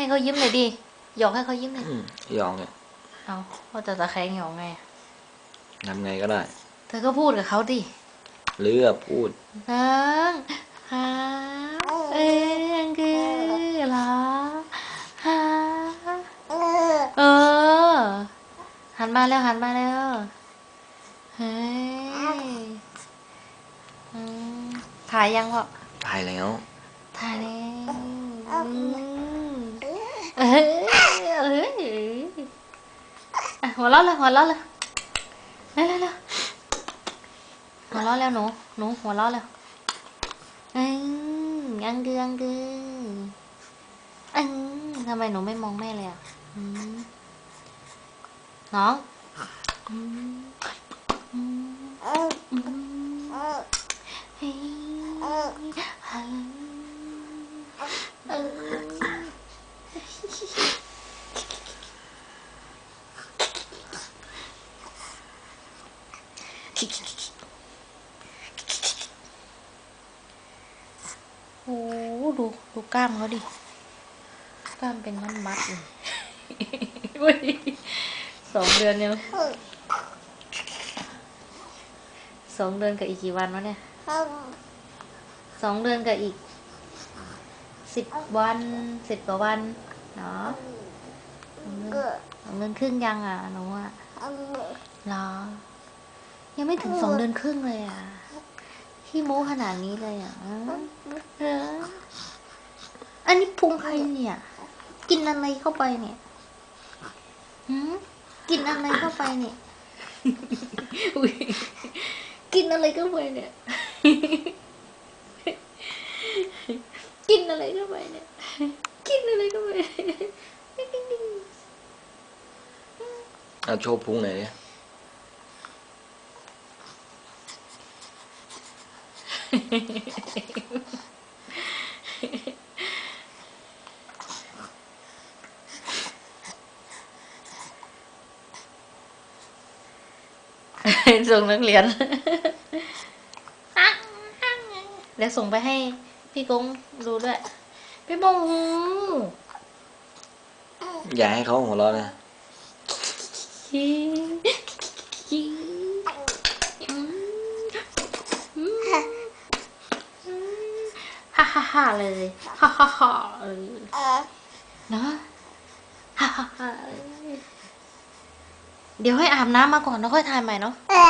ให้เขายิ้มหน่อยดิหยอกให้เขายิ้มหน่อยอืมยองเนี่ยเอาว่าจะตะแคงหยอกไงทำไงก็ได้ เธอก็พูดกับเขาดิเลือกพูดนังฮาเอ็งคือเหรอฮาเออ หันมาแล้วหันมาแล้วเฮ้ยอืมถ่ายยังพ่อตายแล้วถ่ายแล้วอืม เอ้ยเออหัวเราะเลยหัวเราะเลยเร็วเร็วเร็วหัวเราะแล้วหนูหนูหัวเราะแล้วอืมอังกืออังกืออืมทำไมหนูไม่มองแม่เลยอะน้องเฮ้ยฮัลโหลเออ โอ้ดูดูกล้ามเขาดิ กล้ามเป็นมัดมัดเลยสองเดือนยังสองเดือนกับอีกกี่วันวะเนี่ยสองเดือนกับอีกสิบวันสิบกว่าวันเนาะสองเดือนสองเดือนครึ่งยังอะหนูอะเหรอ ยังไม่ถึงสองเดือนครึ่งเลยอะขี้โม้ขนาดนี้เลยอะเอออันนี้พุงใครเนี่ย กินอะไรเข้าไปเนี่ยหืมกินอะไรเข้าไปเนี่ยอุ๊ยกินอะไรเข้าไปเนี่ย กินอะไรเข้าไปเนี่ย กินอะไรเข้าไปเอาโชว์พุงหน่อยดิ ส่งนักเรียน เดี๋ยวส่งไปให้พี่กงดูด้วย พี่บงอย่าให้เขาหัวเราะนะ ฮ่าฮ่าฮ่าเลยฮ่าฮ่าฮ่าเออเนาะฮ่าฮ่าฮ่าเดี๋ยวให้อาบน้ำมาก่อนแล้วค่อยถ่ายใหม่เนาะ Ah.